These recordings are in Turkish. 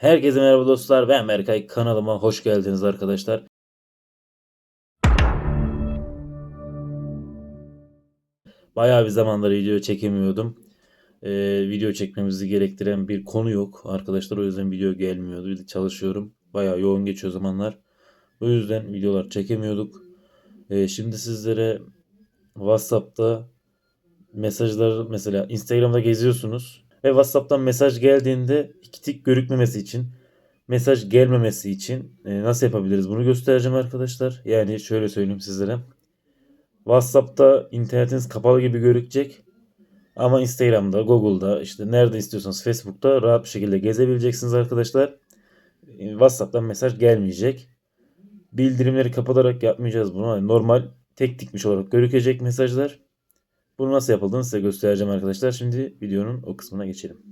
Herkese merhaba dostlar. Ben Berkay. Kanalıma hoş geldiniz arkadaşlar. Bayağı bir zamandır video çekemiyordum. Ee, video çekmemizi gerektiren bir konu yok arkadaşlar. O yüzden video gelmiyordu. Bir de çalışıyorum. Bayağı yoğun geçiyor zamanlar. O yüzden videolar çekemiyorduk. Ee, şimdi sizlere WhatsApp'ta mesajlar mesela Instagram'da geziyorsunuz ve WhatsApp'tan mesaj geldiğinde iki tik görükmemesi için mesaj gelmemesi için e, nasıl yapabiliriz bunu göstereceğim arkadaşlar. Yani şöyle söyleyeyim sizlere. WhatsApp'ta internetiniz kapalı gibi gözükecek. Ama Instagram'da, Google'da, işte nerede istiyorsanız Facebook'ta rahat bir şekilde gezebileceksiniz arkadaşlar. E, WhatsApp'tan mesaj gelmeyecek. Bildirimleri kapatarak yapmayacağız bunu. Yani normal tek tikmiş olarak gözükecek mesajlar. Bunu nasıl yapıldığını size göstereceğim arkadaşlar. Şimdi videonun o kısmına geçelim.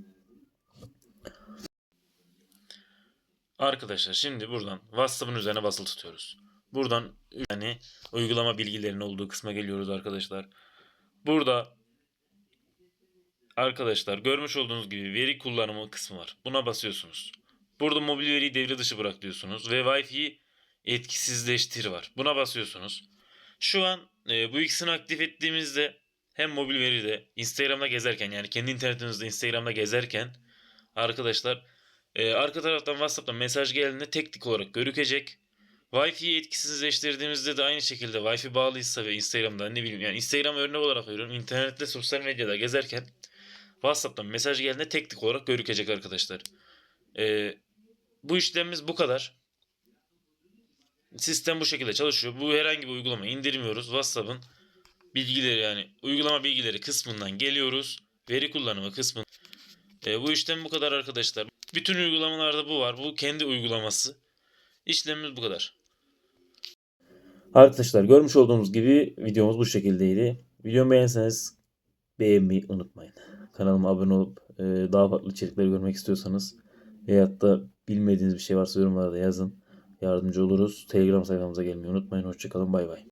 Arkadaşlar şimdi buradan WhatsApp'ın üzerine basılı tutuyoruz. Buradan yani uygulama bilgilerinin olduğu kısma geliyoruz arkadaşlar. Burada arkadaşlar görmüş olduğunuz gibi veri kullanımı kısmı var. Buna basıyorsunuz. Burada mobil veriyi devre dışı bırak diyorsunuz ve Wi-Fi'yi etkisizleştir var. Buna basıyorsunuz. Şu an e, bu ikisini aktif ettiğimizde hem mobil veride Instagram'da gezerken yani kendi internetinizde Instagram'da gezerken arkadaşlar e, arka taraftan WhatsApp'tan mesaj geldiğinde tek tık olarak görükecek. Wi-Fi'yi etkisizleştirdiğimizde de aynı şekilde Wi-Fi bağlıysa ve Instagram'da ne bileyim yani Instagram örnek olarak veriyorum. İnternette sosyal medyada gezerken WhatsApp'tan mesaj geldiğinde tek tık olarak görükecek arkadaşlar. E, bu işlemimiz bu kadar. Sistem bu şekilde çalışıyor. Bu herhangi bir uygulama indirmiyoruz. WhatsApp'ın bilgileri yani uygulama bilgileri kısmından geliyoruz. Veri kullanımı kısmı. E, bu işlem bu kadar arkadaşlar. Bütün uygulamalarda bu var. Bu kendi uygulaması. İşlemimiz bu kadar. Arkadaşlar görmüş olduğunuz gibi videomuz bu şekildeydi. Videomu beğenseniz beğenmeyi unutmayın. Kanalıma abone olup e, daha farklı içerikleri görmek istiyorsanız veyahut da bilmediğiniz bir şey varsa yorumlarda yazın. Yardımcı oluruz. Telegram sayfamıza gelmeyi unutmayın. Hoşçakalın. Bay bay.